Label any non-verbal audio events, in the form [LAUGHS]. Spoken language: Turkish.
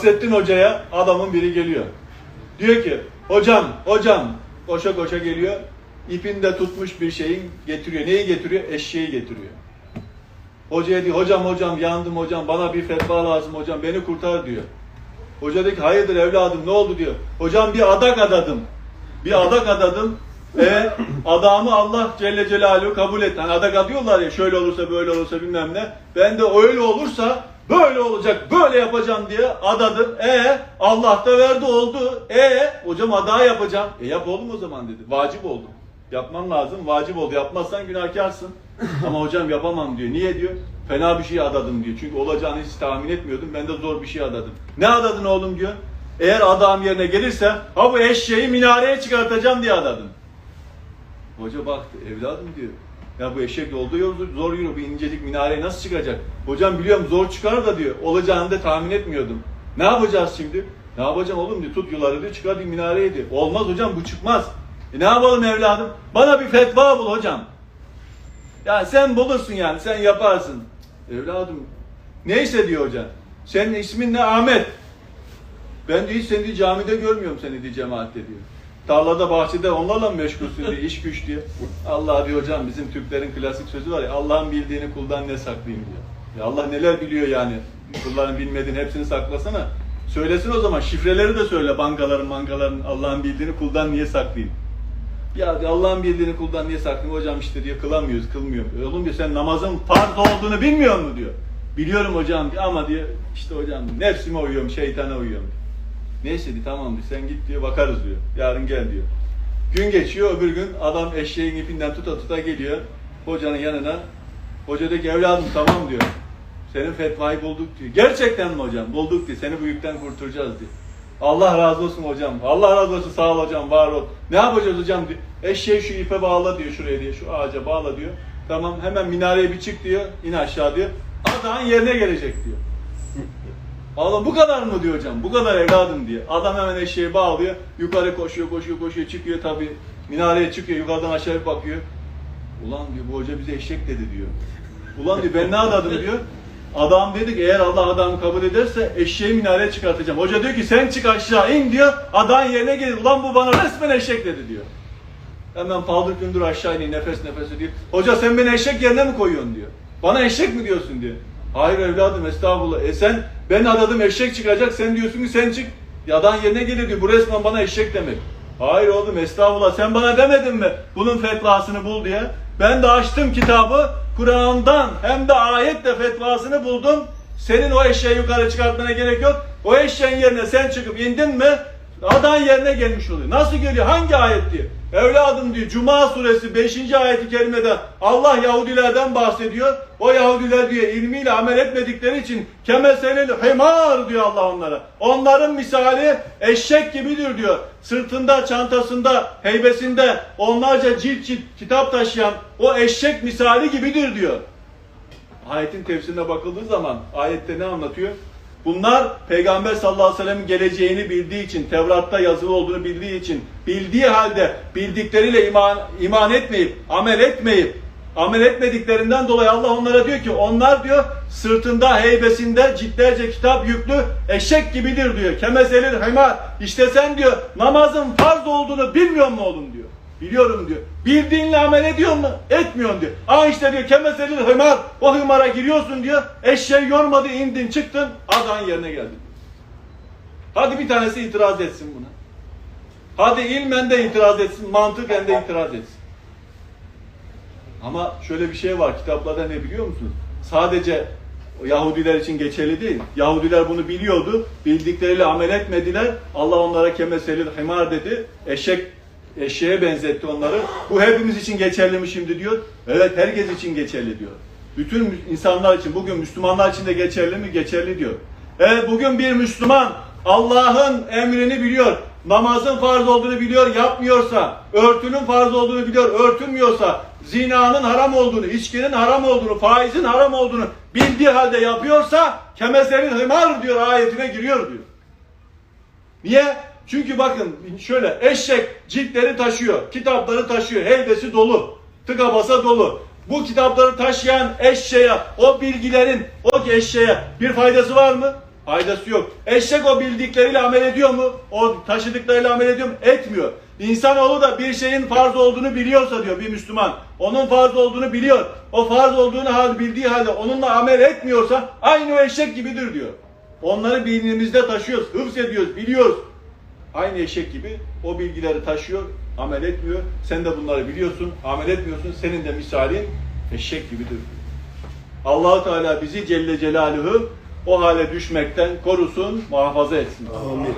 Nasrettin Hoca'ya adamın biri geliyor. Diyor ki hocam hocam koşa koşa geliyor. İpinde tutmuş bir şeyin getiriyor. Neyi getiriyor? Eşeği getiriyor. Hocaya diyor hocam hocam yandım hocam bana bir fetva lazım hocam beni kurtar diyor. Hoca diyor ki hayırdır evladım ne oldu diyor. Hocam bir adak adadım. Bir adak adadım. E adamı Allah Celle Celaluhu kabul etti. Hani adak adıyorlar ya şöyle olursa böyle olursa bilmem ne. Ben de öyle olursa böyle olacak böyle yapacağım diye adadım. E Allah da verdi oldu. E hocam adağı yapacağım. E yap oğlum o zaman dedi. Vacip oldu. Yapman lazım. Vacip oldu. Yapmazsan günahkarsın. [LAUGHS] Ama hocam yapamam diyor. Niye diyor? Fena bir şey adadım diyor. Çünkü olacağını hiç tahmin etmiyordum. Ben de zor bir şey adadım. Ne adadın oğlum diyor. Eğer adam yerine gelirse ha bu eşeği minareye çıkartacağım diye adadım. Hoca baktı. Evladım diyor. Ya bu eşek yolda yol zor yürü. Bu incecik minareye nasıl çıkacak? Hocam biliyorum zor çıkar da diyor. Olacağını da tahmin etmiyordum. Ne yapacağız şimdi? Ne yapacağım oğlum diyor. Tut yuları diyor. Çıkar diyor minareye diyor. Olmaz hocam bu çıkmaz. E ne yapalım evladım? Bana bir fetva bul hocam. Ya sen bulursun yani sen yaparsın. Evladım neyse diyor hoca. Senin ismin ne Ahmet? Ben de hiç seni camide görmüyorum seni diye cemaatte diyor. Tarlada bahçede onlarla mı meşgulsün diye iş güç diye. Allah diyor hocam bizim Türklerin klasik sözü var ya Allah'ın bildiğini kuldan ne saklayayım diyor. Ya Allah neler biliyor yani. Kulların bilmediğini hepsini saklasana. Söylesin o zaman şifreleri de söyle bankaların bankaların Allah'ın bildiğini kuldan niye saklayayım. Ya Allah'ın bildiğini kuldan niye saklayayım hocam işte diyor kılamıyoruz kılmıyor. E Oğlum diyor sen namazın farz olduğunu bilmiyor mu diyor. Biliyorum hocam diyor ama diyor işte hocam nefsime uyuyorum şeytana uyuyorum diyor. Neyse diyor tamam diyor sen git diyor bakarız diyor. Yarın gel diyor. Gün geçiyor öbür gün adam eşeğin ipinden tuta tuta geliyor hocanın yanına. Hoca diyor ki evladım tamam diyor. Senin fetvayı bulduk diyor. Gerçekten mi hocam? Bulduk diyor. Seni bu yükten kurtaracağız diyor. Allah razı olsun hocam. Allah razı olsun sağ ol hocam var ol. Ne yapacağız hocam diyor. Eşeği şu ipe bağla diyor şuraya diyor. Şu ağaca bağla diyor. Tamam hemen minareye bir çık diyor. İn aşağı diyor. Adağın yerine gelecek diyor. Allah bu kadar mı diyor hocam? Bu kadar evladım diye. Adam hemen eşeği bağlıyor. Yukarı koşuyor, koşuyor, koşuyor. Çıkıyor tabii. Minareye çıkıyor. Yukarıdan aşağı bakıyor. Ulan diyor bu hoca bize eşek dedi diyor. Ulan diyor ben ne adadım diyor. Adam dedi ki eğer Allah adamı kabul ederse eşeği minareye çıkartacağım. Hoca diyor ki sen çık aşağı in diyor. Adağın yerine gelir. Ulan bu bana resmen eşek dedi diyor. Hemen paldır gündür aşağı iniyor nefes nefese diyor. Hoca sen beni eşek yerine mi koyuyorsun diyor. Bana eşek mi diyorsun diyor. Hayır evladım estağfurullah. E sen ben adadım eşek çıkacak sen diyorsun ki sen çık. Yadan yerine gelir diyor. Bu resmen bana eşek demek. Hayır oğlum estağfurullah sen bana demedin mi bunun fetvasını bul diye. Ben de açtım kitabı Kur'an'dan hem de ayetle fetvasını buldum. Senin o eşeği yukarı çıkartmana gerek yok. O eşeğin yerine sen çıkıp indin mi adan yerine gelmiş oluyor. Nasıl geliyor? Hangi ayet diyor? Evladım diyor Cuma suresi 5. ayeti kerimede Allah Yahudilerden bahsediyor. O Yahudiler diyor ilmiyle amel etmedikleri için kemeselil himar diyor Allah onlara. Onların misali eşek gibidir diyor. Sırtında, çantasında, heybesinde onlarca cilt cilt kitap taşıyan o eşek misali gibidir diyor. Ayetin tefsirine bakıldığı zaman ayette ne anlatıyor? Bunlar Peygamber sallallahu aleyhi ve sellem'in geleceğini bildiği için, Tevrat'ta yazılı olduğunu bildiği için, bildiği halde bildikleriyle iman, iman etmeyip, amel etmeyip, amel etmediklerinden dolayı Allah onlara diyor ki, onlar diyor sırtında, heybesinde ciltlerce kitap yüklü eşek gibidir diyor. Kemeselil himar. İşte sen diyor namazın farz olduğunu bilmiyor mu oğlum diyor. Biliyorum diyor. Bildiğinle amel ediyor mu? Etmiyorsun diyor. Aa işte diyor kemeselil hımar. O hımara giriyorsun diyor. Eşeği yormadı indin çıktın. Adan yerine geldin. Hadi bir tanesi itiraz etsin buna. Hadi ilmen de itiraz etsin. Mantıken de itiraz etsin. Ama şöyle bir şey var. Kitaplarda ne biliyor musunuz? Sadece Yahudiler için geçerli değil. Yahudiler bunu biliyordu. Bildikleriyle amel etmediler. Allah onlara kemeselil himar dedi. Eşek eşeğe benzetti onları. Bu hepimiz için geçerli mi şimdi diyor. Evet herkes için geçerli diyor. Bütün insanlar için bugün Müslümanlar için de geçerli mi? Geçerli diyor. Evet bugün bir Müslüman Allah'ın emrini biliyor. Namazın farz olduğunu biliyor, yapmıyorsa, örtünün farz olduğunu biliyor, örtünmüyorsa, zinanın haram olduğunu, içkinin haram olduğunu, faizin haram olduğunu bildiği halde yapıyorsa, kemeselin hımar diyor ayetine giriyor diyor. Niye? Çünkü bakın şöyle eşek ciltleri taşıyor, kitapları taşıyor, heybesi dolu, tıka basa dolu. Bu kitapları taşıyan eşeğe, o bilgilerin o eşeğe bir faydası var mı? Faydası yok. Eşek o bildikleriyle amel ediyor mu? O taşıdıklarıyla amel ediyor mu? Etmiyor. İnsanoğlu da bir şeyin farz olduğunu biliyorsa diyor bir Müslüman. Onun farz olduğunu biliyor. O farz olduğunu hal bildiği halde onunla amel etmiyorsa aynı o eşek gibidir diyor. Onları beynimizde taşıyoruz, hıfz ediyoruz, biliyoruz. Aynı eşek gibi o bilgileri taşıyor, amel etmiyor. Sen de bunları biliyorsun, amel etmiyorsun. Senin de misalin eşek gibidir. Allahu Teala bizi Celle Celaluhu o hale düşmekten korusun, muhafaza etsin. Amin.